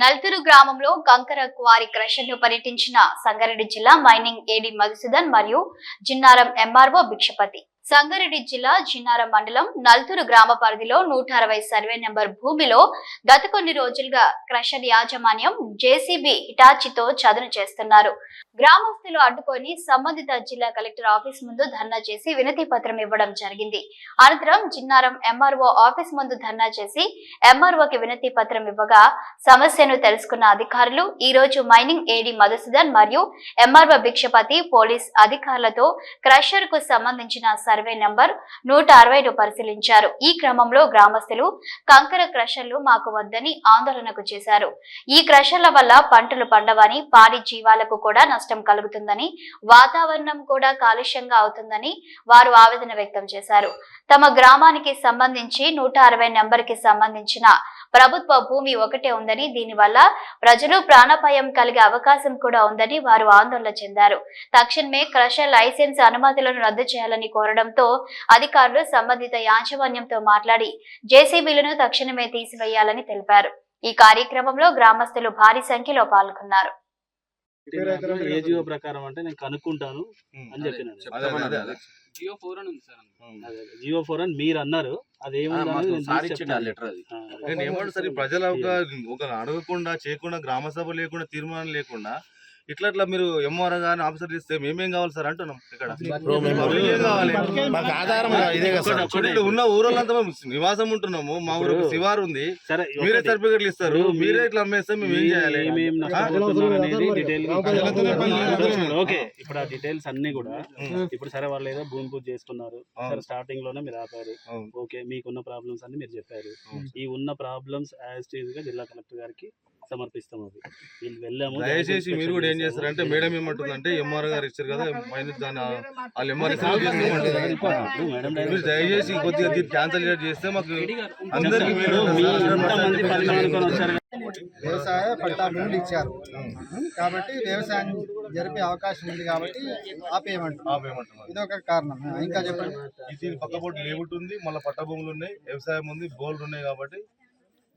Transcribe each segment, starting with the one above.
నల్తురు గ్రామంలో కంకర క్వారీ క్రషర్ను పర్యటించిన సంగారెడ్డి జిల్లా మైనింగ్ ఏడి మధుసూదన్ మరియు జిన్నారం ఎంఆర్ఓ భిక్షపతి. సంగారెడ్డి జిల్లా జిన్నారం మండలం నల్తూరు గ్రామ పరిధిలో నూట అరవై సర్వే నెంబర్ భూమిలో గత కొన్ని రోజులుగా క్రషర్ యాజమాన్యం జేసీబీ హిటాచితో చదును చేస్తున్నారు. గ్రామస్తులు అడ్డుకొని సంబంధిత జిల్లా కలెక్టర్ ఆఫీస్ ముందు ధర్నా చేసి వినతి పత్రం ఇవ్వడం జరిగింది. అనంతరం జిన్నారం ఎంఆర్ఓ ఆఫీస్ ముందు ధర్నా చేసి ఎంఆర్ఓకి వినతి పత్రం ఇవ్వగా సమస్యను తెలుసుకున్న అధికారులు ఈ రోజు మైనింగ్ ఏడి మధుసూదన్ మరియు ఎంఆర్ఓ భిక్షపతి పోలీస్ అధికారులతో క్రషర్కు సంబంధించిన సర్వే నంబర్ నూట అరవైను పరిశీలించారు. ఈ క్రమంలో గ్రామస్తులు కంకర క్రషర్లు మాకు వద్దని ఆందోళనకు చేశారు. ఈ క్రషర్ల వల్ల పంటలు పండవని పాడి జీవాలకు కూడా నష్టం కలుగుతుందని వాతావరణం కూడా కాలుష్యంగా అవుతుందని వారు ఆవేదన వ్యక్తం చేశారు. తమ గ్రామానికి సంబంధించి నూట అరవై కి సంబంధించిన ప్రభుత్వ భూమి ఒకటే ఉందని దీనివల్ల ప్రజలు ప్రాణాపాయం కలిగే అవకాశం కూడా ఉందని వారు ఆందోళన చెందారు. తక్షణమే క్రషర్ లైసెన్స్ అనుమతులను రద్దు చేయాలని కోరడంతో అధికారులు సంబంధిత యాజమాన్యంతో మాట్లాడి జేసీబీలను తక్షణమే తీసివేయాలని తెలిపారు. ఈ కార్యక్రమంలో గ్రామస్తులు భారీ సంఖ్యలో పాల్గొన్నారు. ఏ జియో ప్రకారం అంటే నేను కనుక్కుంటాను అని అదే. జియో ఫోర్ అని ఉంది సార్ జియో ఫోర్ అని మీరు అన్నారు. అది ఆ, ఏముంది మాకు అనేది నేను సార్ ప్రజల ఒక ఒక అడగకుండా చేయకుండా గ్రామ సభ లేకుండా తీర్మానం లేకుండా ఇట్లా ఇట్లా మీరు ఎంఆర్ గాని ఆఫీసర్ చేస్తే మేమేం కావాలి సార్ అంటున్నాం ఇక్కడ మాకు ఆధారం ఇదే కదా సార్. ఒకటి ఇక్కడ ఉన్న ఊరోళ్ళంతా మేము నివాసం ఉంటున్నాము మా ఊరు శివారు ఉంది మీరే. సర్టిఫికెట్లు ఇస్తారు మీరే ఇట్లా అమ్మేస్తే మేము ఏం చేయాలి. ఓకే ఇప్పుడు ఆ డీటెయిల్స్ అన్ని కూడా. ఇప్పుడు సరే వాళ్ళు ఏదో భూమి పూజ చేసుకున్నారు. సరే స్టార్టింగ్లోనే మీరు ఆపారు. ఓకే మీకున్న ప్రాబ్లమ్స్ అన్ని మీరు చెప్పారు. ఈ ఉన్న ప్రాబ్లమ్స్ యాజ్గా జిల్లా కలెక్టర్ గారికి సమర్పిస్తాం వీళ్ళు వెళ్ళాము దయచేసి మీరు కూడా ఏం చేస్తారంటే మేడం ఏమంటుందంటే ఎంఆర్ గారు ఇచ్చారు కదా పైన దాని వాళ్ళు ఎంఆర్ మేడం మీరు దయచేసి కొద్దిగా దీన్ని క్యాన్సిల్ చేస్తే మాకు అందరికీ వ్యవసాయ పట్టా భూములు ఇచ్చారు. కాబట్టి వ్యవసాయం జరిపే అవకాశం ఉంది కాబట్టి ఆపేయమంటారు ఆపేయమంటున్నారు. ఇది ఒక కారణం. ఇంకా చెప్పండి. ఈ దీని పక్క పొట్టు లేఅవుట్ ఉంది మళ్ళీ పట్ట భూములు ఉన్నాయి వ్యవసాయం ఉంది బోర్లు ఉన్నాయి కాబట్టి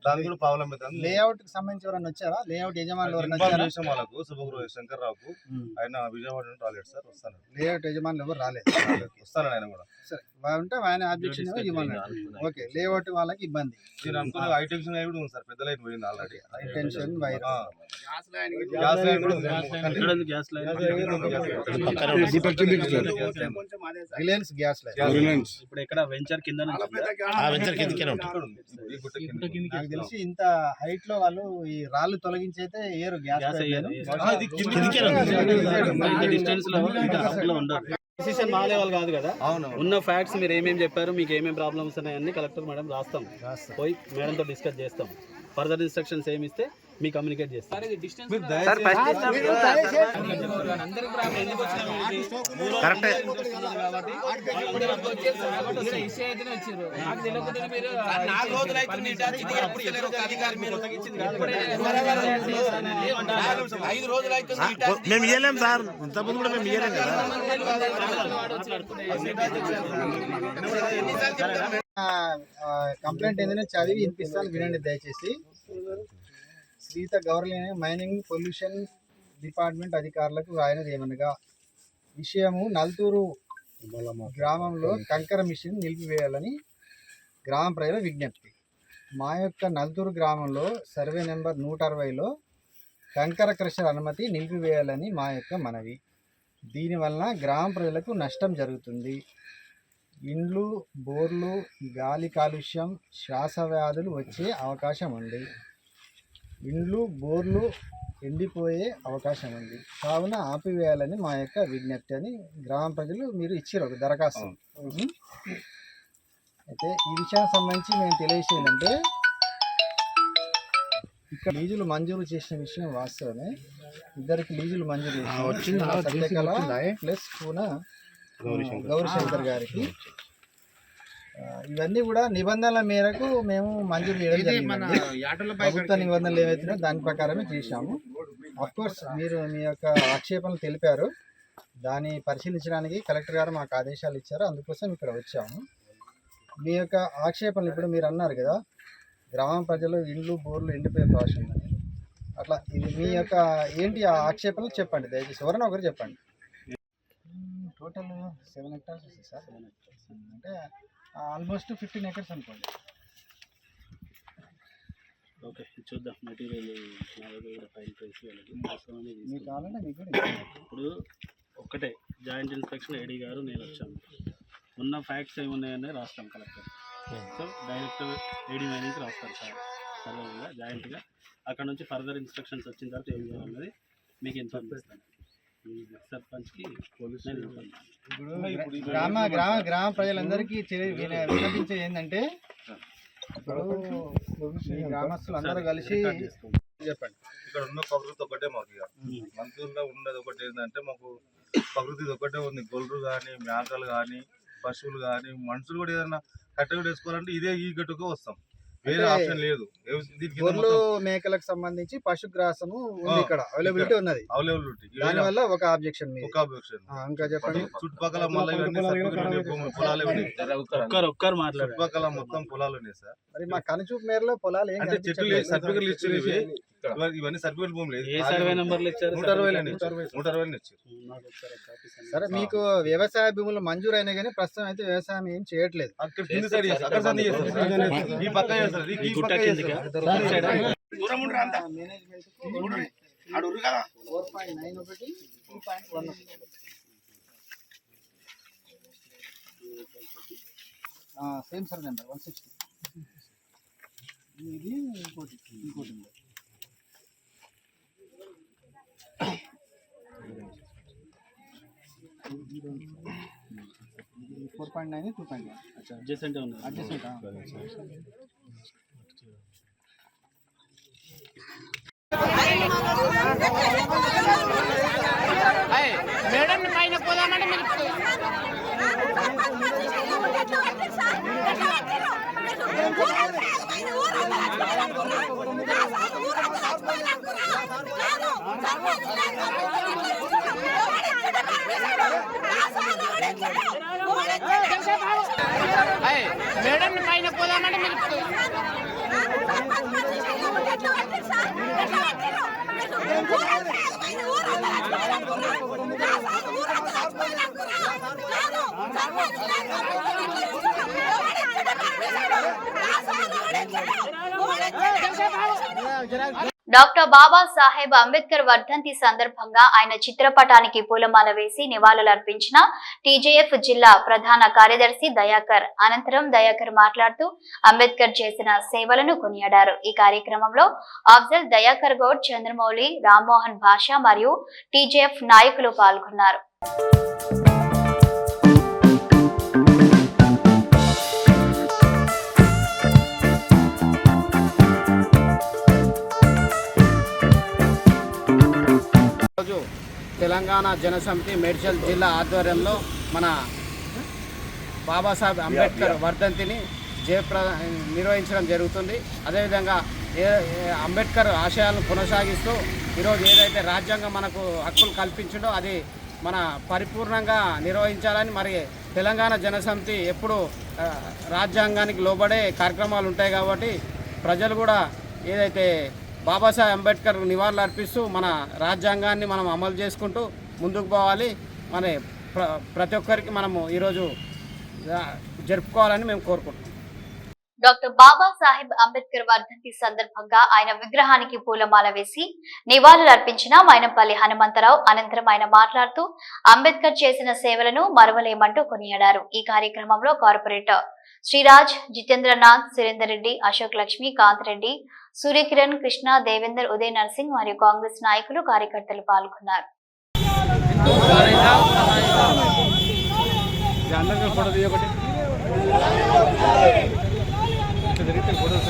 దాని కూడా ప్రాబ్లం అవుతుంది లేఅవుట్కి సంబంధించి ఎవరైనా వచ్చారా? లేఅవుట్ యజమానులు ఎవరైనా వచ్చారా? చేసాం వాళ్ళకు శుభగురు శంకర్ రావుకు ఆయన విజయవాడ నుండి రాలేడు సార్ వస్తాను. లేఅవుట్ యజమానులు ఎవరు రాలేదు. వస్తాను ఆయన కూడా. సరే ఉంటే ఆయన ఆబ్జెక్షన్ ఇవ్వండి ఓకే లేఅవుట్ వాళ్ళకి ఇబ్బంది. నేను అనుకున్న హై టెన్షన్ అయి కూడా ఉంది సార్ పెద్ద లైన్ పోయింది already. Tension wire. Gas line gas line Reliance gas line. ఇప్పుడు ఎక్కడ వెంచర్ కింద వెంచర్ కిందకే ఉంటుంది. తెలిసి ఇంత హైట్లో వాళ్ళు ఈ రాళ్ళు తొలగించి అయితే ఏరు గ్యాస్ డిస్టెన్స్లో ఉండదు డిసిషన్ మా లెవెల్ కాదు కదా? అవును ఉన్న ఫ్యాక్ట్స్ మీరు ఏమేమి చెప్పారు మీకు ఏమేమి ప్రాబ్లమ్స్ ఉన్నాయని కలెక్టర్ మేడం రాస్తాం. పోయి మేడం తో డిస్కస్ చేస్తాం. ఫర్దర్ ఇన్స్ట్రక్షన్స్ ఏమి ఇస్తే మీ కమ్యూనికేట్ మేము ఇయ్యలేం సార్ ఇంతకుముందు కూడా మేము ఇయ్యలేం కదా కంప్లైంట్ ఏంటంటే చదివి వినిపిస్తాను వినండి దయచేసి Sita government mining pollution department అధికారులకు రాయనది ఏమనగా విషయము నల్తూరు గ్రామంలో కంకర మిషన్ నిలిపివేయాలని గ్రామ ప్రజల విజ్ఞప్తి. మా యొక్క నల్తూరు గ్రామంలో సర్వే నెంబర్ నూట అరవైలో కంకర క్రషర్ అనుమతి నిలిపివేయాలని మా యొక్క మనవి. దీనివలన గ్రామ ప్రజలకు నష్టం జరుగుతుంది. ఇండ్లు బోర్లు గాలి కాలుష్యం శ్వాస వ్యాధులు వచ్చే అవకాశం ఉంది. ఇండ్లు బోర్లు ఎండిపోయే అవకాశం ఉంది కావున ఆపివేయాలని మా యొక్క విజ్ఞప్తి అని గ్రామ ప్రజలు మీరు ఇచ్చారు ఒక దరఖాస్తు? అయితే ఈ విషయానికి సంబంధించి మేము తెలియజేసేది ఏంటంటే ఇక్కడ లీజులు మంజూరు చేసిన విషయం వాస్తవమే ఇద్దరికి లీజులు మంజూరు చేసిన? సత్యకళ? ప్లస్ పూన గౌరీశంకర్ గారికి ఇవన్నీ కూడా నిబంధనల మేరకు మేము మంజూరు చేయడం జరిగింది. ప్రభుత్వ నిబంధనలు ఏవైతున్నాయో దాని ప్రకారమే చేశాము. అఫ్ కోర్స్ మీరు మీ యొక్క ఆక్షేపణలు తెలిపారు. దాన్ని పరిశీలించడానికి కలెక్టర్ గారు మాకు ఆదేశాలు ఇచ్చారు. అందుకోసం ఇక్కడ వచ్చాము. మీ యొక్క ఆక్షేపణలు ఇప్పుడు మీరు అన్నారు కదా గ్రామ ప్రజలు ఇండ్లు బోర్లు ఎండిపోయే ఉందని అట్లా ఇది మీ యొక్క ఏంటి ఆ ఆక్షేపణలు చెప్పండి దయచేసి ఎవరైనా ఒకరు చెప్పండి. టోటల్ సెవెన్ హెక్టార్స్ వస్తుంది సార్ అంటే ఆల్మోస్ట్ ఫిఫ్టీన్ ఎకర్స్ అనుకోండి. ఓకే చూద్దాం మెటీరియల్ నా దగ్గర కూడా. కావాలంటే మీకు. ఇప్పుడు ఒక్కటే జాయింట్ ఇన్స్పెక్షన్ ఏడీ గారు నేను వచ్చాను. ఉన్న ఫ్యాక్ట్స్ ఏమున్నాయని రాస్తాం కలెక్టర్ సో డైరెక్ట్ ఏడీ మైనింగ్కి రాస్తారు సార్. సర్వేగా జాయింట్గా. అక్కడ నుంచి ఫర్దర్ ఇన్స్ట్రక్షన్స్ వచ్చిన తర్వాత ఏం చేయాలన్నది మీకు ఇన్ఫార్మ్ చేస్తాను. సర్పంచ్కి పోలీస్ ఇప్పుడు గ్రామ గ్రామ గ్రామ ప్రజలందరికీ చే- విన- విన్నపించేది ఏంటంటే గ్రామస్తులు అందరూ కలిసి చెప్పండి. ఇక్కడ ఉన్న ప్రకృతి ఒకటే మాకు ఇక మంత్రుల్లో ఉన్నది ఒకటి ఏంటంటే మాకు ప్రకృతి ఒకటే ఉంది. గొర్రెలు కానీ మేకలు కానీ పశువులు కానీ మనుషులు కూడా ఏదైనా కట్టెలు వేసుకోవాలంటే ఇదే ఈ గట్టుకు వస్తాం. వేరే ఆప్షన్ లేదు. గొర్రెలు మేకలకు సంబంధించి పశుగ్రాసము ఉంది ఇక్కడ. అవైలబిలిటీ ఉన్నది. అవైలబిలిటీ దాని వల్ల ఒక ఆబ్జెక్షన్ ఒక ఇంకా చెప్పండి. చుట్టుపక్కల పొలాలు. ఒక్కరు ఒక్కరు మాట్లాడారు. చుట్టుపక్కల మొత్తం పొలాలు ఉన్నాయి సార్. మరి మా కనుచూపు మేరలో పొలాలు ఏం అంటే చెట్లు. సర్టిఫికెట్లు ఇచ్చారు ఇవి ఇవన్నీ- భూములు. సర్వే నెంబర్లు ఇచ్చారు? నూట అరవై నూట అరవై ఇచ్చారు. సరే మీకు వ్యవసాయ భూములు మంజూరు అయినా కానీ ప్రస్తుతం అయితే వ్యవసాయం ఏం చేయట్లేదు. అక్కడ కింది సైడ్ చేస్తారు. అక్కడ సంది చేస్తారు. ఈ పక్క చేస్తారు. ఈ- ఈ ఈ గుట్ట పక్క కిందికా? చేస్తారు ఫోర్ పాయింట్ నైన్ ఒకటి two point one same sir number one sixty ఇది ఇంకోటి ఇంకోటి four point nine two point one. Adjacent ఉంది. అడ్జస్ట్మెంట్ మేడం పైన పోదామంటే మీరు మేడం పైన పోదామంటే మీరు డాక్టర్ బాబా సాహెబ్ అంబేద్కర్ వర్ధంతి సందర్భంగా ఆయన చిత్రపటానికి పూలమాల వేసి నివాళులర్పించిన టీజేఎఫ్ జిల్లా ప్రధాన కార్యదర్శి దయాకర్. అనంతరం దయాకర్ మాట్లాడుతూ అంబేద్కర్ చేసిన సేవలను కొనియాడారు. ఈ కార్యక్రమంలో అఫ్జల్ దయాకర్ గౌడ్ చంద్రమౌళి రామ్మోహన్ భాష మరియు టీజేఎఫ్ నాయకులు పాల్గొన్నారు. తెలంగాణ జనసమితి మేడ్చల్ జిల్లా ఆధ్వర్యంలో మన బాబాసాహెబ్ అంబేద్కర్ వర్ధంతిని జయప్ర నిర్వహించడం జరుగుతుంది. అదేవిధంగా ఏ అంబేద్కర్ ఆశయాలను కొనసాగిస్తూ ఈరోజు ఏదైతే రాజ్యాంగం మనకు హక్కులు కల్పించిందో అది మన పరిపూర్ణంగా నిర్వహించాలని మరి తెలంగాణ జనసమితి ఎప్పుడు రాజ్యాంగానికి లోబడే కార్యక్రమాలు ఉంటాయి కాబట్టి ప్రజలు కూడా ఏదైతే బాబాసాహెబ్ అంబేద్కర్ నివాళులు అర్పిస్తూ మన రాజ్యాంగాన్ని మనం అమలు చేసుకుంటూ ముందుకు పోవాలి. మన ప్ర ప్రతి ఒక్కరికి మనము ఈరోజు జరుపుకోవాలని మేము కోరుకుంటున్నాం. డాక్టర్ బాబా సాహెబ్ అంబేద్కర్ వర్ధంతి సందర్భంగా ఆయన విగ్రహానికి పూలమాల వేసి నివాళులు అర్పించిన మైనంపల్లి హనుమంతరావు అనంతరం ఆయన మాట్లాడుతూ అంబేద్కర్ చేసిన సేవలను మరవలేమంటూ కొనియాడారు. ఈ కార్యక్రమంలో కార్పొరేటర్ శ్రీరాజ్ జితేంద్రనాథ్ సురేందర్ రెడ్డి అశోక్ లక్ష్మి కాంత్ రెడ్డి సూర్యకిరణ్ కృష్ణ దేవేందర్ ఉదయ్ నర్సింగ్ మరియు కాంగ్రెస్ నాయకులు కార్యకర్తలు పాల్గొన్నారు. జరిగితే గొడవ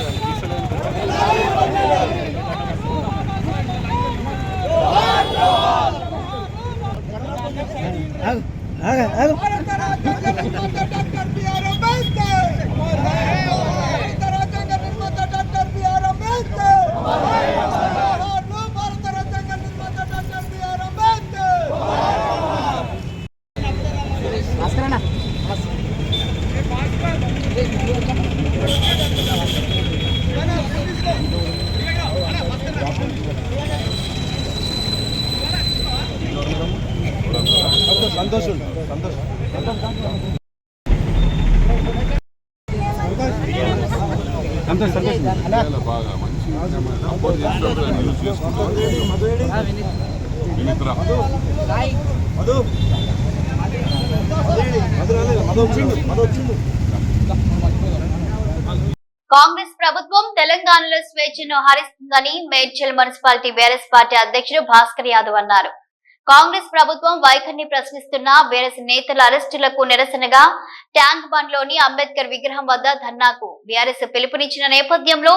కాంగ్రెస్ ప్రభుత్వం తెలంగాణలో స్వేచ్ఛను హరిస్తుందని మేడ్చల్ మున్సిపాలిటీ బీఆర్ఎస్ పార్టీ అధ్యక్షుడు భాస్కర్ యాదవ్ అన్నారు. కాంగ్రెస్ ప్రభుత్వం వైఖరిని ప్రశ్నిస్తున్న బీఆర్ఎస్ నేతల అరెస్టులకు నిరసనగా ట్యాంక్ బండ్లోని అంబేద్కర్ విగ్రహం వద్ద ధర్నాకు బీఆర్ఎస్ పిలుపునిచ్చిన నేపథ్యంలో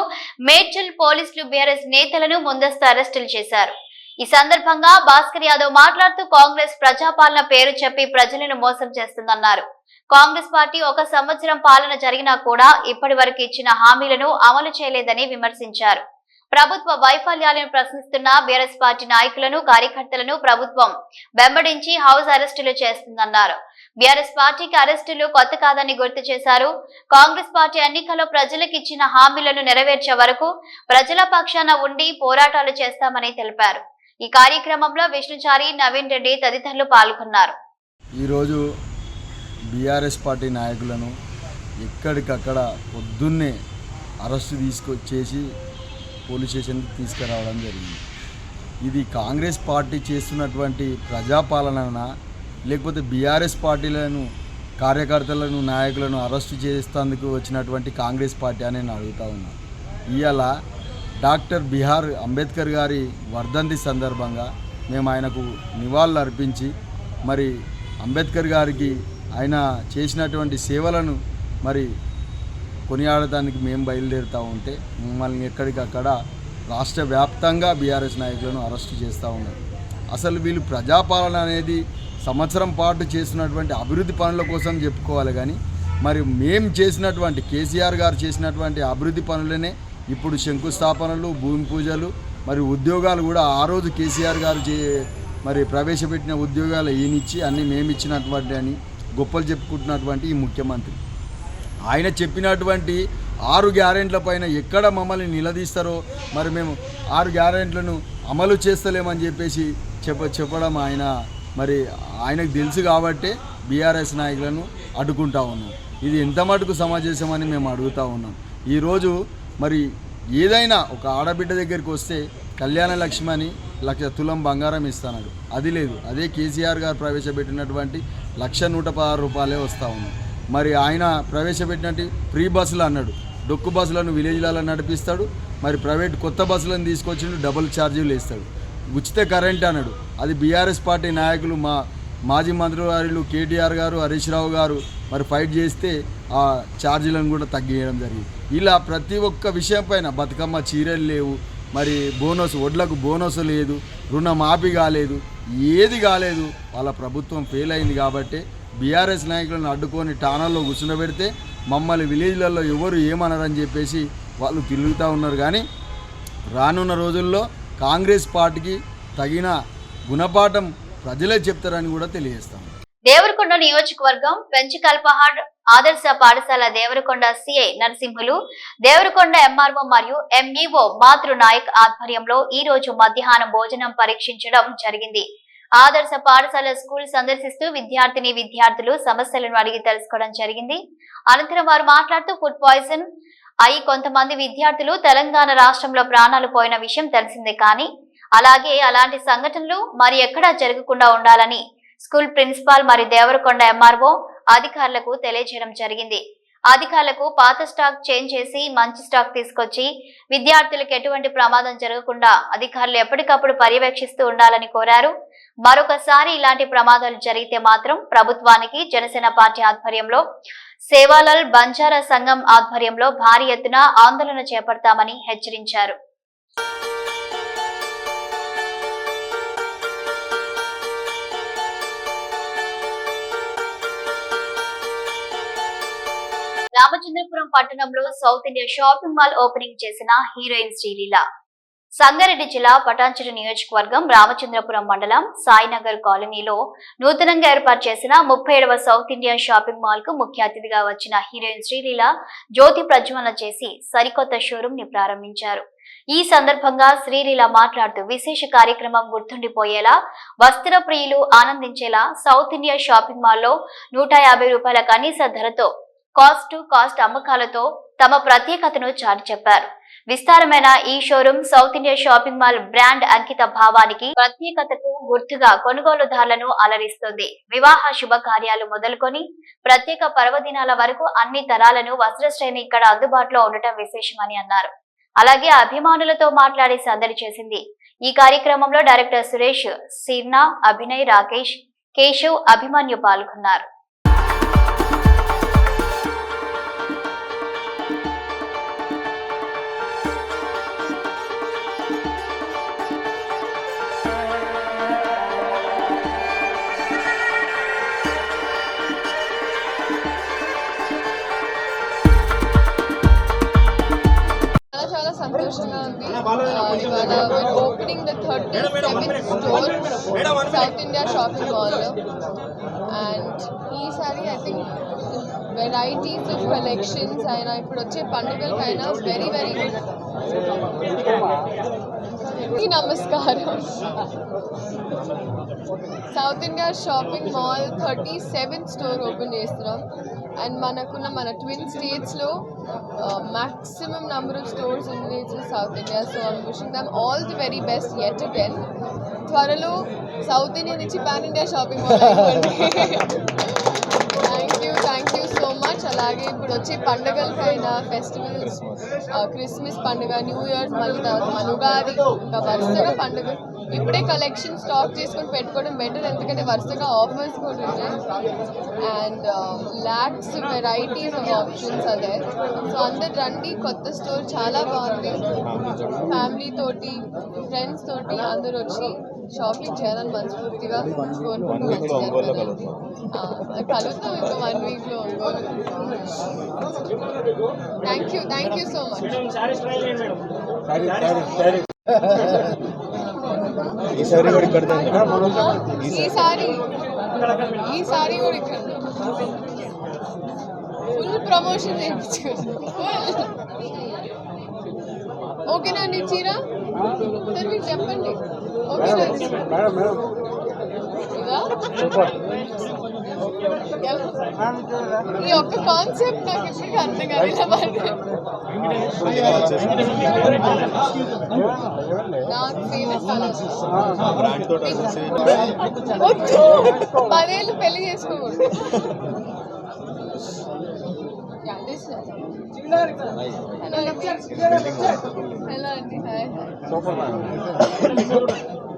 మేడ్చల్ పోలీసులు బీఆర్ఎస్ నేతలను ముందస్తు అరెస్టులు చేశారు. ఈ సందర్భంగా భాస్కర్ యాదవ్ మాట్లాడుతూ కాంగ్రెస్ ప్రజాపాలన పేరు చెప్పి ప్రజలను మోసం చేస్తుందన్నారు. కాంగ్రెస్ పార్టీ ఒక సంవత్సరం పాలన జరిగినా కూడా ఇప్పటి వరకు ఇచ్చిన హామీలను అమలు చేయలేదని విమర్శించారు. ప్రభుత్వ వైఫల్యాలను ప్రశ్నిస్తున్న బీఆర్ఎస్ పార్టీ నాయకులను కార్యకర్తలను ప్రభుత్వం వెంబడించి హౌస్ అరెస్టులు చేస్తుందన్నారు. బీఆర్ఎస్ పార్టీకి అరెస్టులు కొత్త కాదని గుర్తు చేశారు. కాంగ్రెస్ పార్టీ ఎన్నికల్లో ప్రజలకు ఇచ్చిన హామీలను నెరవేర్చే వరకు ప్రజల పక్షాన ఉండి పోరాటాలు చేస్తామని తెలిపారు. ఈ కార్యక్రమంలో విష్ణుచారి నవీన్ రెడ్డి తదితరులు పాల్గొన్నారు. ఈరోజు బీఆర్ఎస్ పార్టీ నాయకులను ఎక్కడికక్కడ పొద్దున్నే అరెస్టు తీసుకొచ్చేసి పోలీస్ స్టేషన్కి తీసుకురావడం జరిగింది. ఇది కాంగ్రెస్ పార్టీ చేస్తున్నటువంటి ప్రజాపాలన లేకపోతే బీఆర్ఎస్ పార్టీలను కార్యకర్తలను నాయకులను అరెస్టు చేసేందుకు వచ్చినటువంటి కాంగ్రెస్ పార్టీ అని నేను అడుగుతా ఉన్నా. ఇవాళ డాక్టర్ బిహార్ అంబేద్కర్ గారి వర్ధంతి సందర్భంగా మేము ఆయనకు నివాళులు అర్పించి మరి అంబేద్కర్ గారికి ఆయన చేసినటువంటి సేవలను మరి కొనియాడటానికి మేము బయలుదేరుతూ ఉంటే మమ్మల్ని ఎక్కడికక్కడ రాష్ట్ర వ్యాప్తంగా బీఆర్ఎస్ నాయకులను అరెస్ట్ చేస్తూ ఉన్నారు. అసలు వీళ్ళు ప్రజాపాలన అనేది సంవత్సరం పాటు చేసినటువంటి అభివృద్ధి పనుల కోసం చెప్పుకోవాలి కానీ మరి మేం చేసినటువంటి కేసీఆర్ గారు చేసినటువంటి అభివృద్ధి పనులనే ఇప్పుడు శంకుస్థాపనలు భూమి పూజలు మరి ఉద్యోగాలు కూడా ఆ రోజు కేసీఆర్ గారు చే మరి ప్రవేశపెట్టిన ఉద్యోగాలు ఈయనిచ్చి అన్నీ మేము ఇచ్చినటువంటి అని గొప్పలు చెప్పుకుంటున్నటువంటి ఈ ముఖ్యమంత్రి. ఆయన చెప్పినటువంటి ఆరు గ్యారెంట్ల పైన ఎక్కడ మమ్మల్ని నిలదీస్తారో మరి మేము ఆరు గ్యారెంట్లను అమలు చేస్తలేమని చెప్పేసి చెప్ప చెప్పడం ఆయన. మరి ఆయనకు తెలుసు కాబట్టే బీఆర్ఎస్ నాయకులను అడ్డుకుంటా ఉన్నాం. ఇది ఎంత మటుకు సమాజేశమని మేము అడుగుతా ఉన్నాం. ఈరోజు మరి ఏదైనా ఒక ఆడబిడ్డ దగ్గరికి వస్తే కళ్యాణ లక్ష్మి అని లక్ష తులం బంగారం ఇస్తానడు. అది లేదు. అదే కేసీఆర్ గారు ప్రవేశపెట్టినటువంటి లక్ష నూట పదహారు రూపాయలే వస్తూ ఉన్నాయి. మరి ఆయన ప్రవేశపెట్టినట్టు ఫ్రీ బస్సులు అన్నాడు. డొక్కు బస్సులను విలేజ్లలో నడిపిస్తాడు. మరి ప్రైవేట్ కొత్త బస్సులను తీసుకొచ్చి డబుల్ ఛార్జీలు వేస్తాడు. ఉచిత కరెంట్ అన్నాడు. అది బీఆర్ఎస్ పార్టీ నాయకులు మా మాజీ మంత్రివారులు కేటీఆర్ గారు హరీష్ రావు గారు మరి ఫైట్ చేస్తే ఆ ఛార్జీలను కూడా తగ్గియడం జరిగింది. ఇలా ప్రతి ఒక్క విషయం పైన బతుకమ్మ చీరలు లేవు. మరి బోనస్ వడ్లకు బోనస్ లేదు. రుణమాఫీ కాలేదు. ఏది కాలేదు. వాళ్ళ ప్రభుత్వం ఫెయిల్ అయింది కాబట్టి బీఆర్ఎస్ నాయకులను అడ్డుకొని టానాల్లో కూర్చుండబెడితే మమ్మల్ని విలేజ్లలో ఎవరు ఏమనరని చెప్పేసి వాళ్ళు తిరుగుతూ ఉన్నారు. కానీ రానున్న రోజుల్లో కాంగ్రెస్ పార్టీకి తగిన గుణపాఠం ప్రజలే చెప్తారని కూడా తెలియజేస్తాం. దేవరకొండ నియోజకవర్గం పెంచికల్పహాడ్ ఆదర్శ పాఠశాల దేవరకొండ సిఐ నరసింహులు దేవరకొండ ఎంఆర్ఓ మరియు ఎంఈఓ మాతృ నాయక్ ఆధ్వర్యంలో ఈ రోజు మధ్యాహ్నం భోజనం పరీక్షించడం జరిగింది. ఆదర్శ పాఠశాల స్కూల్ సందర్శిస్తూ విద్యార్థిని విద్యార్థులు సమస్యలను అడిగి తెలుసుకోవడం జరిగింది. అనంతరం వారు మాట్లాడుతూ ఫుడ్ పాయిజన్ అయి కొంతమంది విద్యార్థులు తెలంగాణ రాష్ట్రంలో ప్రాణాలు పోయిన విషయం తెలిసిందే కానీ అలాగే అలాంటి సంఘటనలు మరి ఎక్కడా జరగకుండా ఉండాలని స్కూల్ ప్రిన్సిపాల్ మరియు దేవరకొండ ఎంఆర్ఓ అధికారులకు తెలియజేయడం జరిగింది. అధికారులకు పాత స్టాక్ చేంజ్ చేసి మంచి స్టాక్ తీసుకొచ్చి విద్యార్థులకు ఎటువంటి ప్రమాదం జరగకుండా అధికారులు ఎప్పటికప్పుడు పర్యవేక్షిస్తూ ఉండాలని కోరారు. మరొకసారి ఇలాంటి ప్రమాదాలు జరిగితే మాత్రం ప్రభుత్వానికి జనసేన పార్టీ ఆధ్వర్యంలో సేవాలాల్ బంజారా సంఘం ఆధ్వర్యంలో భారీ ఎత్తున ఆందోళన చేపడతామని హెచ్చరించారు. రామచంద్రపురం పట్టణంలో South India Shopping Mall opening చేసిన హీరోయిన్ శ్రీలీల. సంగారెడ్డి జిల్లా పటాంచెరు నియోజకవర్గం రామచంద్రపురం మండలం సాయినగర్ కాలనీలో నూతనంగా ఏర్పాటు చేసిన ముప్పై ఏడవ సౌత్ ఇండియా షాపింగ్ మాల్కు ముఖ్య అతిథిగా వచ్చిన హీరోయిన్ శ్రీలీల జ్యోతి ప్రజ్వలన చేసి సరికొత్త షోరూం ని ప్రారంభించారు. ఈ సందర్భంగా శ్రీలీల మాట్లాడుతూ విశేష కార్యక్రమం గుర్తుండిపోయేలా వస్త్ర ప్రియులు ఆనందించేలా సౌత్ ఇండియా షాపింగ్ మాల్లో నూట యాభై రూపాయల కనీస ధరతో కాస్ట్ టు కాస్ట్ అమ్మకాలతో తమ ప్రత్యేకతను చాటి చెప్పారు విస్తారమైన ఈ showroom South India Shopping Mall brand అంకిత భావానికి ప్రత్యేకతకు గుర్తుగా కొనుగోలుదారులను అలరిస్తుంది. వివాహ శుభకార్యాలు మొదలుకొని ప్రత్యేక పర్వదినాల వరకు అన్ని తరాలను వస్త్ర శ్రేణి ఇక్కడ అందుబాటులో ఉండటం విశేషమని అన్నారు. అలాగే అభిమానులతో మాట్లాడి సందడి చేసింది. ఈ కార్యక్రమంలో డైరెక్టర్ సురేష్ సిర్నా అభినయ్ రాకేష్ కేశవ్ అభిమన్యు పాల్గొన్నారు. చాలా సంతోషంగా ఉంది. Opening the thirty seventh store South India Shopping Mall and ఈసారి I think varieties of collections అయినా ఇప్పుడు వచ్చే పండుగలకైనా వెరీ వెరీ నమస్కారం. South India Shopping Mall thirty seventh store open చేస్తున్నాం. అండ్ మనకున్న మన ట్విన్ స్టేట్స్లో మ్యాక్సిమం నెంబర్ ఆఫ్ స్టోర్స్ ఉంది South India so I'm wishing them all the very best at again త్వరలో సౌత్ ఇండియా నుంచి pan India shopping mall thank you thank you so much అలాగే ఇప్పుడు వచ్చే పండుగలకైనా ఫెస్టివల్స్ క్రిస్మస్ పండుగ new year మళ్ళీ తర్వాత మన ఉగాది ఇంకా వరుసగా పండుగ ఇప్పుడే కలెక్షన్ స్టాక్ చేసుకొని పెట్టుకోవడం బెటర్ ఎందుకంటే వరుసగా ఆఫర్స్ కూడా ఉంటాయి and lakhs varieties of options అదే సో అందరు రండి కొత్త స్టోర్ చాలా బాగుంది. ఫ్యామిలీ తోటి ఫ్రెండ్స్ తోటి అందరూ వచ్చి షాపింగ్ చేయాలని మనస్ఫూర్తిగా కోరుకుంటున్నాను కలుద్దాం. ఇంకా వన్ వీక్లో Ongole. Thank you thank you so much ఈసారి కూడా ఇక్కడ ఈసారి. ఈసారి కూడా ఇక్కడ. ఫుల్ ప్రమోషన్ ఓకేనా అండి చీర? సరే మీరు చెప్పండి. ఓకేనా? ఈ ఒక్క కాన్సెప్ట్ నాకు ఇప్పటికీ అర్థం కాలేదు నాకు ఫేవరెట్ కలర్ వద్దు పదేళ్ళు పెళ్లి చేసుకోకూడదు Yeah, this is- Hello,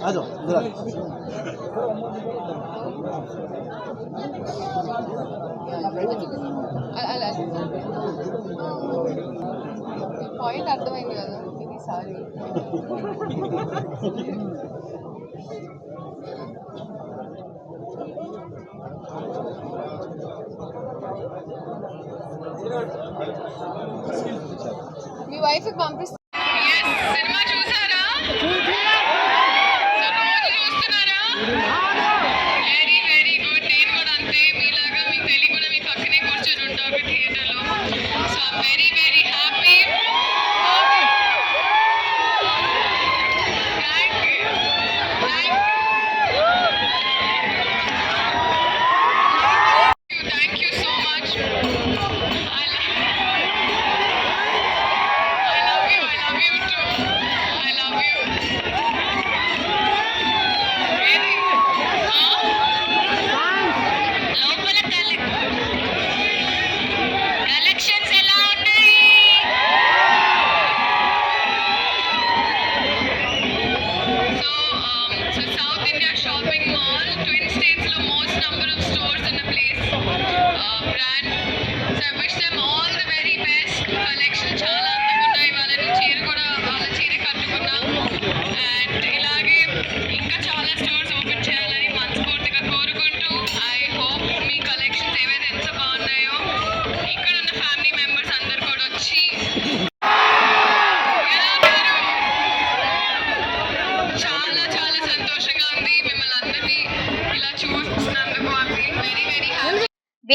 आ जाओ इधर आ పాయింట్ అర్థమైంది కదా ఇది సారీ మీ వైఫ్ పంపిస్తా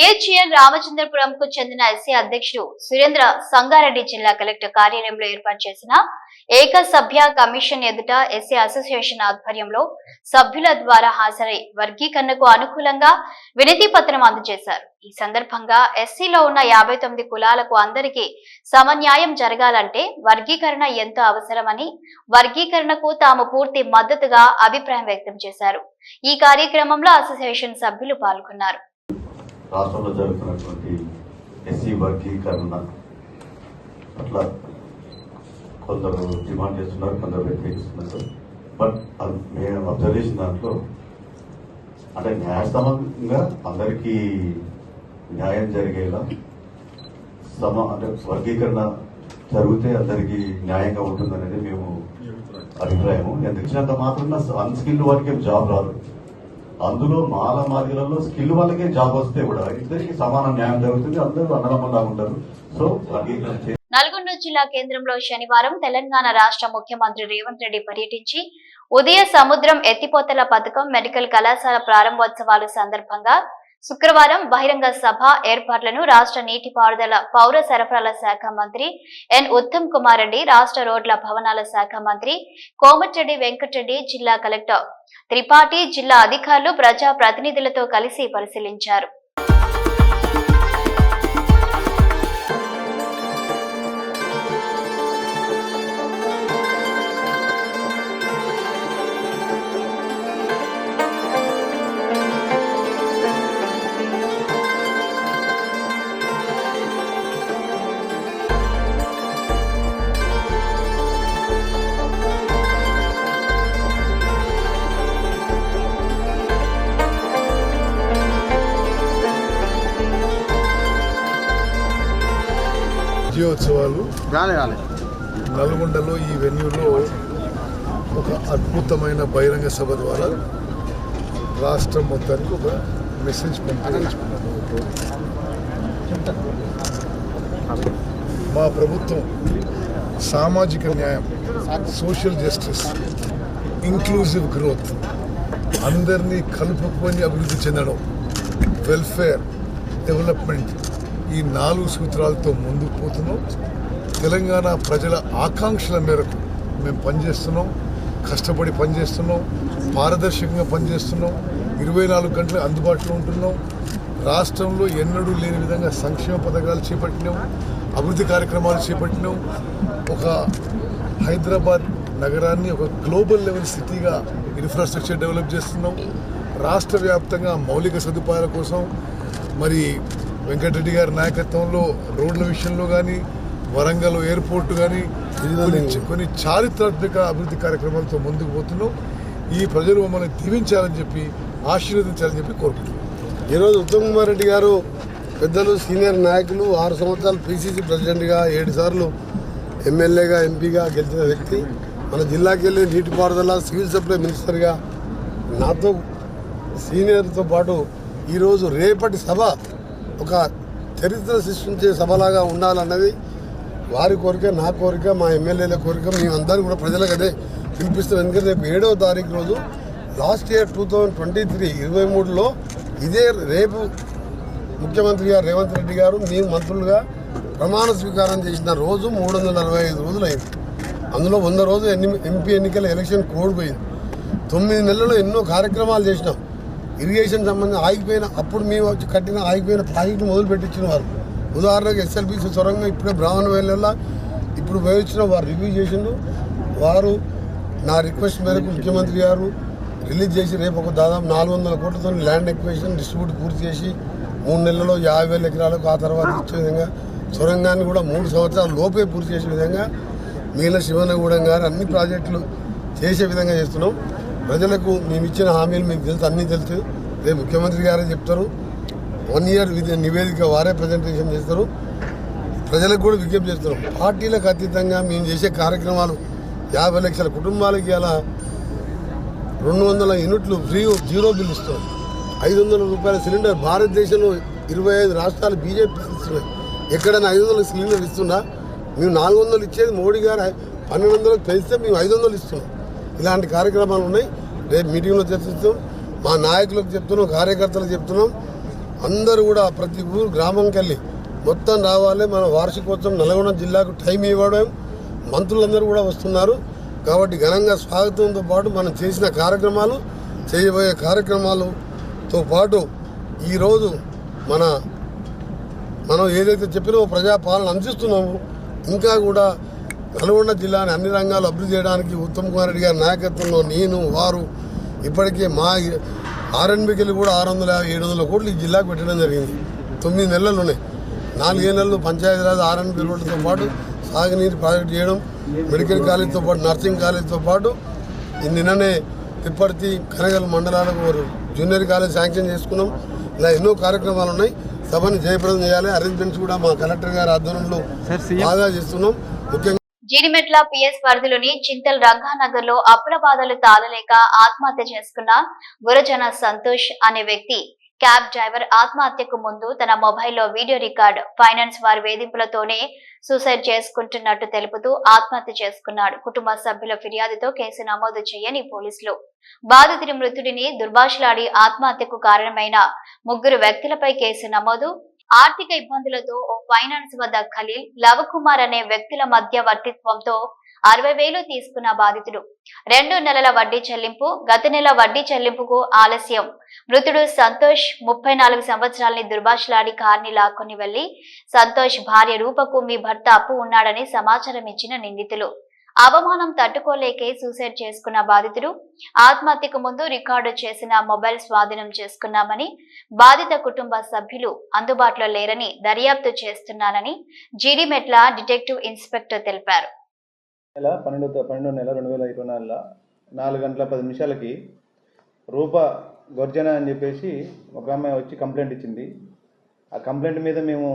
బిహెచ్ఎల్ రామచంద్రపురం కు చెందిన ఎస్సీ అధ్యక్షుడు సురేంద్ర సంగారెడ్డి జిల్లా కలెక్టర్ కార్యాలయంలో ఏర్పాటు చేసిన ఏక సభ్య కమిషన్ ఎదుట ఎస్సీ అసోసియేషన్ ఆధ్వర్యంలో సభ్యుల ద్వారా హాజరై వర్గీకరణకు అనుకూలంగా వినతి పత్రం అందజేశారు. ఈ సందర్భంగా ఎస్సీలో ఉన్న యాభై తొమ్మిది కులాలకు అందరికీ సమన్యాయం జరగాలంటే వర్గీకరణ ఎంతో అవసరమని వర్గీకరణకు తాము పూర్తి మద్దతుగా అభిప్రాయం వ్యక్తం చేశారు. ఈ కార్యక్రమంలో అసోసియేషన్ సభ్యులు పాల్గొన్నారు. రాష్ట్రంలో జరుగుతున్నటువంటి ఎస్సీ వర్గీకరణ అట్లా కొందరు డిమాండ్ చేస్తున్నారు కొందరు వ్యతిరేకిస్తున్నారు. బట్ అది అబ్జర్వ్ చేసిన దాంట్లో అంటే న్యాయసమంగా అందరికీ న్యాయం జరిగేలా సమ అంటే వర్గీకరణ జరిగితే అందరికీ న్యాయంగా ఉంటుందనేది మేము అభిప్రాయము. ఎందుకు ఇచ్చినంత మాత్రం అన్స్కిల్డ్ వారికి జాబ్ రాదు. అందులో మాల మాదిలలో స్కిల్ వాళ్ళకే జాబ్ వస్తే కూడా ఇద్దరికి సమాన న్యాయం జరుగుతుంది అందరూ అన్నదమ్ములాగా ఉంటారు. సో నల్గొండ జిల్లా కేంద్రంలో శనివారం తెలంగాణ రాష్ట్ర ముఖ్యమంత్రి రేవంత్ రెడ్డి పర్యటించి ఉదయ సముద్రం ఎత్తిపోతల పథకం మెడికల్ కళాశాల ప్రారంభోత్సవాలు సందర్భంగా శుక్రవారం బహిరంగ సభ ఏర్పాట్లను రాష్ట్ర నీటిపారుదల పౌర సరఫరాల శాఖ మంత్రి ఎన్ ఉత్తమ్ కుమార్ రెడ్డి రాష్ట్ర రోడ్ల భవనాల శాఖ మంత్రి కోమటిరెడ్డి వెంకటరెడ్డి జిల్లా కలెక్టర్ త్రిపాఠి జిల్లా అధికారులు ప్రజా ప్రతినిధులతో కలిసి పరిశీలించారు. రాలే రాలే. నల్గొండలో ఈ వెన్యూలో ఒక అద్భుతమైన బహిరంగ సభ ద్వారా రాష్ట్రం మొత్తానికి ఒక మెసేజ్ పంపించుకున్నాము మా ప్రభుత్వం సామాజిక న్యాయం సోషల్ జస్టిస్ ఇంక్లూజివ్ గ్రోత్ అందరినీ కలుపుకొని అభివృద్ధి చెందడం వెల్ఫేర్ డెవలప్మెంట్ ఈ నాలుగు సూత్రాలతో ముందుకు పోతున్నాం. తెలంగాణ ప్రజల ఆకాంక్షల మేరకు మేము పనిచేస్తున్నాం కష్టపడి పనిచేస్తున్నాం పారదర్శకంగా పనిచేస్తున్నాం ఇరవై నాలుగు గంటలు అందుబాటులో ఉంటున్నాం. రాష్ట్రంలో ఎన్నడూ లేని విధంగా సంక్షేమ పథకాలు చేపట్టినాం అభివృద్ధి కార్యక్రమాలు చేపట్టినాం. ఒక హైదరాబాద్ నగరాన్ని ఒక గ్లోబల్ లెవెల్ సిటీగా ఇన్ఫ్రాస్ట్రక్చర్ డెవలప్ చేస్తున్నాం. రాష్ట్ర వ్యాప్తంగా మౌలిక సదుపాయాల కోసం మరి వెంకటరెడ్డి గారి నాయకత్వంలో రోడ్ల విషయంలో కానీ వరంగల్ ఎయిర్పోర్ట్ కానీ కొన్ని కొన్ని చారిత్రాత్మక అభివృద్ధి కార్యక్రమాలతో ముందుకు పోతున్నాం. ఈ ప్రజలు మమ్మల్ని దీవించాలని చెప్పి ఆశీర్వదించాలని చెప్పి కోరుకుంటున్నాం. ఈరోజు ఉత్తమ్ కుమార్ రెడ్డి గారు పెద్దలు సీనియర్ నాయకులు ఆరు సంవత్సరాలు పిసిసి ప్రెసిడెంట్గా ఏడు సార్లు ఎమ్మెల్యేగా ఎంపీగా గెలిచిన వ్యక్తి. మన జిల్లాకి వెళ్ళి నీటిపారుదల సివిల్ సప్లై మినిస్టర్గా నాతో సీనియర్తో పాటు ఈరోజు రేపటి సభ ఒక చరిత్ర సృష్టించే సభలాగా ఉండాలన్నది వారి కోరిక నా కోరిక మా ఎమ్మెల్యేల కోరిక మేమందరూ కూడా ప్రజలకు అదే పిలిపిస్తాం ఎందుకంటే రేపు ఏడవ తారీఖు రోజు last year two thousand twenty three ఇరవై మూడులో ఇదే రేపు ముఖ్యమంత్రి గారు రేవంత్ రెడ్డి గారు మీ మంత్రులుగా ప్రమాణ స్వీకారం చేసిన రోజు మూడు వందల అరవై ఐదు రోజులు అయింది అందులో వంద రోజు ఎన్ని ఎంపీ ఎన్నికల ఎలక్షన్ కోడ్ పోయింది. తొమ్మిది నెలల్లో ఎన్నో కార్యక్రమాలు చేసినాం. ఇరిగేషన్ సంబంధించి ఆగిపోయిన అప్పుడు మేము వచ్చి కట్టిన ఆగిపోయిన ప్రాజెక్టు మొదలు పెట్టించిన వారు. ఉదాహరణకు ఎస్ఎల్బిసి సొరంగం ఇప్పుడే బ్రాహ్మణ వేళ్ళ ఇప్పుడు వేయించిన వారు రివ్యూ చేసిండు వారు నా రిక్వెస్ట్ మేరకు ముఖ్యమంత్రి గారు రిలీజ్ చేసి రేపు ఒక దాదాపు నాలుగు వందల కోట్లతో ల్యాండ్ ఎక్వేషన్ డిస్ట్రిబ్యూట్ పూర్తి చేసి మూడు నెలల్లో యాభై వేల ఎకరాలకు ఆ తర్వాత ఇచ్చే విధంగా సొరంగాన్ని కూడా మూడు సంవత్సరాల లోపే పూర్తి చేసే విధంగా మిగిలిన శివనగూడెం గారు అన్ని ప్రాజెక్టులు చేసే విధంగా చేస్తున్నాం. ప్రజలకు మేము ఇచ్చిన హామీలు మీకు తెలుసు అన్నీ తెలుసు. రేపు ముఖ్యమంత్రి గారే చెప్తారు. వన్ ఇయర్ విధి నివేదిక వారే ప్రజెంటేషన్ చేస్తారు. ప్రజలకు కూడా విజ్ఞప్తి చేస్తున్నాం పార్టీలకు అతీతంగా మేము చేసే కార్యక్రమాలు యాభై లక్షల కుటుంబాలకి అలా రెండు వందల యూనిట్లు ఫ్రీ జీరో బిల్ ఇస్తాం ఐదు వందల రూపాయల సిలిండర్ భారతదేశంలో ఇరవై ఐదు రాష్ట్రాలు బీజేపీ ఇస్తున్నాయి. ఎక్కడైనా ఐదు వందల సిలిండర్ ఇస్తున్నా? మేము నాలుగు వందలు ఇచ్చేది మోడీ గారు. పన్నెండు వందలకు పెంచితే మేము ఐదు వందలు ఇస్తున్నాం. ఇలాంటి కార్యక్రమాలు ఉన్నాయి. రేపు మీటింగ్లో చర్చిస్తాం. మా నాయకులకు చెప్తున్నాం కార్యకర్తలకు చెప్తున్నాం. అందరూ కూడా ప్రతి ఊరు గ్రామంకి వెళ్ళి మొత్తం రావాలి. మన వార్షికోత్సవం నల్గొండ జిల్లాకు టైం ఇవ్వడం మంత్రులందరూ కూడా వస్తున్నారు. కాబట్టి ఘనంగా స్వాగతంతో పాటు మనం చేసిన కార్యక్రమాలు చేయబోయే కార్యక్రమాలతో పాటు ఈరోజు మన మనం ఏదైతే చెప్పినో ప్రజాపాలన అందిస్తున్నామో ఇంకా కూడా నల్గొండ జిల్లాని అన్ని రంగాలు అభివృద్ధి చేయడానికి ఉత్తమ్ కుమార్ రెడ్డి గారి నాయకత్వంలో నేను వారు ఇప్పటికే మా ఆర్ఎన్బికి కూడా ఆరు వందల యాభై ఏడు వందల కోట్లు ఈ జిల్లాకు పెట్టడం జరిగింది. తొమ్మిది నెలలు ఉన్నాయి. నాలుగే నెలలు పంచాయతీరాజ్ ఆర్ఎన్బి రోడ్లతో పాటు సాగునీరు ప్రాజెక్ట్ చేయడం మెడికల్ కాలేజ్తో పాటు నర్సింగ్ కాలేజ్తో పాటు ఈ నిన్ననే తిప్పర్తి కనగల్ మండలాలకు జూనియర్ కాలేజ్ శాంక్షన్ చేసుకున్నాం. ఇలా ఎన్నో కార్యక్రమాలు ఉన్నాయి. సభని జయప్రదం చేయాలి. అరేంజ్మెంట్స్ కూడా మా కలెక్టర్ గారి ఆధ్వర్యంలో బాగా చేస్తున్నాం. ముఖ్యంగా జీడిమెట్ల పిఎస్ పరిధిలోని చింతల్ రంగానగర్లో అప్పుల బాధలు తాళలేక ఆత్మహత్య చేసుకున్న గురజన సంతోష్ అనే వ్యక్తి క్యాబ్ డ్రైవర్ ఆత్మహత్యకు ముందు తన మొబైల్లో వీడియో రికార్డ్ ఫైనాన్స్ వారి వేధింపులతోనే సూసైడ్ చేసుకుంటున్నట్టు తెలుపుతూ ఆత్మహత్య చేసుకున్నాడు. కుటుంబ సభ్యుల ఫిర్యాదుతో కేసు నమోదు చేయని పోలీసులు. బాధితుడి మృతుడిని దుర్భాషలాడి ఆత్మహత్యకు కారణమైన ముగ్గురు వ్యక్తులపై కేసు నమోదు ఆర్థిక ఇబ్బందులతో ఓ ఫైనాన్స్ వద్ద ఖలీల్ లవకుమార్ అనే వ్యక్తుల మధ్య వర్తిత్వంతో అరవై వేలు తీసుకున్న బాధితుడు. రెండు నెలల వడ్డీ చెల్లింపు గత నెల వడ్డీ చెల్లింపుకు ఆలస్యం. మృతుడు సంతోష్ ముప్పై నాలుగు సంవత్సరాలని దుర్భాషలాడి కార్ని లాక్కొని వెళ్ళి సంతోష్ భార్య రూపకు మీ భర్త అప్పు ఉన్నాడని సమాచారం ఇచ్చిన నిందితులు. అవమానం తట్టుకోలేకే సూసైడ్ చేసుకున్న బాధితుడు ఆత్మహత్యకు ముందు రికార్డు చేసిన మొబైల్ స్వాధీనం చేసుకున్నామని బాధిత కుటుంబ సభ్యులు అందుబాటులో లేరని దర్యాప్తు చేస్తున్నానని జీడిమెట్ల డిటెక్టివ్ ఇన్స్పెక్టర్ తెలిపారు. నెల పన్నెండు పన్నెండు నెల రెండు వేల ఇరవై నాలుగులో నాలుగు గంటల పది నిమిషాలకి రూప గర్జన అని చెప్పేసి ఒక అమ్మాయి వచ్చి కంప్లైంట్ ఇచ్చింది. ఆ కంప్లైంట్ మీద మేము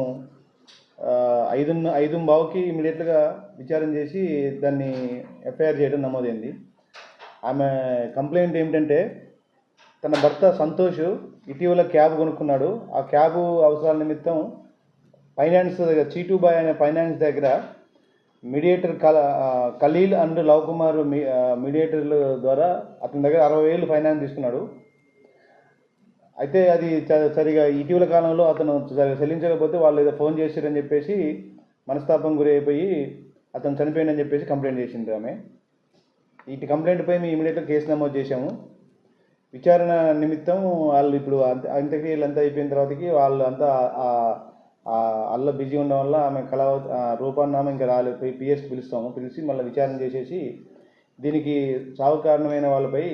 ఐదు ఐదు బావుకి ఇమీడియట్గా విచారణ చేసి దాన్ని ఎఫ్ఐఆర్ చేయడం నమోదైంది. ఆమె కంప్లైంట్ ఏమిటంటే తన భర్త సంతోష్ ఇటీవల క్యాబ్ కొనుక్కున్నాడు. ఆ క్యాబ్ అవసరాల నిమిత్తం ఫైనాన్స్ దగ్గర చీటు బాయ్ అనే ఫైనాన్స్ దగ్గర మీడియేటర్ కల కలీల్ ఖలీల్ అండ్ లవ్ కుమార్ మీ మీడియేటర్ల ద్వారా అతని దగ్గర అరవై వేలు ఫైనాన్స్ తీసుకున్నాడు. అయితే అది సరిగా ఇటీవల కాలంలో అతను సరిగా చెల్లించకపోతే వాళ్ళు ఏదో ఫోన్ చేశారని చెప్పేసి మనస్తాపం గురి అయిపోయి అతను చనిపోయిందని చెప్పేసి కంప్లైంట్ చేసింది ఆమె. ఇటు కంప్లైంట్పై మేము ఇమీడియట్గా కేసు నమోదు చేశాము. విచారణ నిమిత్తం వాళ్ళు ఇప్పుడు అంత అంత్యక్రియలు అంతా అయిపోయిన తర్వాతకి వాళ్ళు అంతా అల్ల బిజీ ఉండడం వల్ల ఆమె కళ రూపాన్నామ ఇంకా రాలేదు. పిఎస్ పిలుస్తాము. పిలిచి మళ్ళీ విచారణ చేసేసి దీనికి సాగు కారణమైన వాళ్ళపై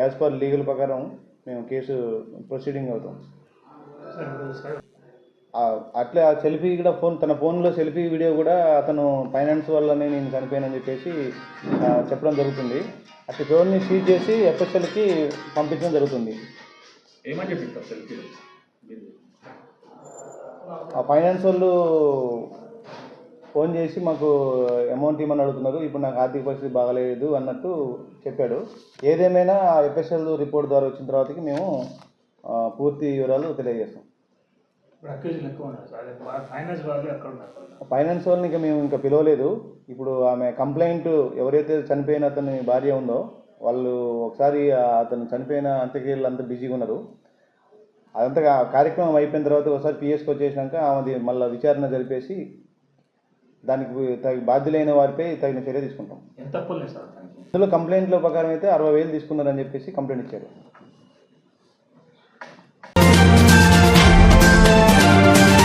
యాజ్ పర్ లీగల్ ప్రకారం మేము కేసు ప్రొసీడింగ్ అవుతాం. అట్లే ఆ సెల్ఫీ కూడా ఫోన్ తన ఫోన్లో సెల్ఫీ వీడియో కూడా అతను ఫైనాన్స్ వల్లనే నేను చనిపోయానని చెప్పేసి చెప్పడం జరుగుతుంది. అటు ఫోన్ని సీజ్ చేసి ఎఫ్ఎస్ఎల్కి పంపించడం జరుగుతుంది. ఏమని సెల్ఫీ ఆ ఫైనాన్స్ వాళ్ళు ఫోన్ చేసి మాకు అమౌంట్ ఇవ్వమని అడుగుతున్నారు. ఇప్పుడు నాకు ఆర్థిక పరిస్థితి బాగలేదు అన్నట్టు చెప్పాడు. ఏదేమైనా ఆ ఎఫ్ఎస్ఎల్ రిపోర్ట్ ద్వారా వచ్చిన తర్వాతకి మేము పూర్తి వివరాలు తెలియజేస్తాం. ఫైనాన్స్ వాళ్ళని ఇంకా మేము ఇంకా పిలవలేదు. ఇప్పుడు ఆమె కంప్లైంట్ ఎవరైతే చనిపోయిన అతని భార్య ఉందో వాళ్ళు ఒకసారి అతను చనిపోయిన అంత్యక్రియలు అంతా బిజీగా ఉన్నారు. అదంతా కార్యక్రమం అయిపోయిన తర్వాత ఒకసారి పిఎస్కి వచ్చేసినాక ఆమెది మళ్ళీ విచారణ జరిపేసి దానికి తగిన బాధ్యులైన వారిపై తగిన చర్య తీసుకుంటాం. ఇందులో కంప్లైంట్ల ప్రకారం అయితే అరవై వేలు తీసుకున్నారని చెప్పేసి కంప్లైంట్ ఇచ్చారు.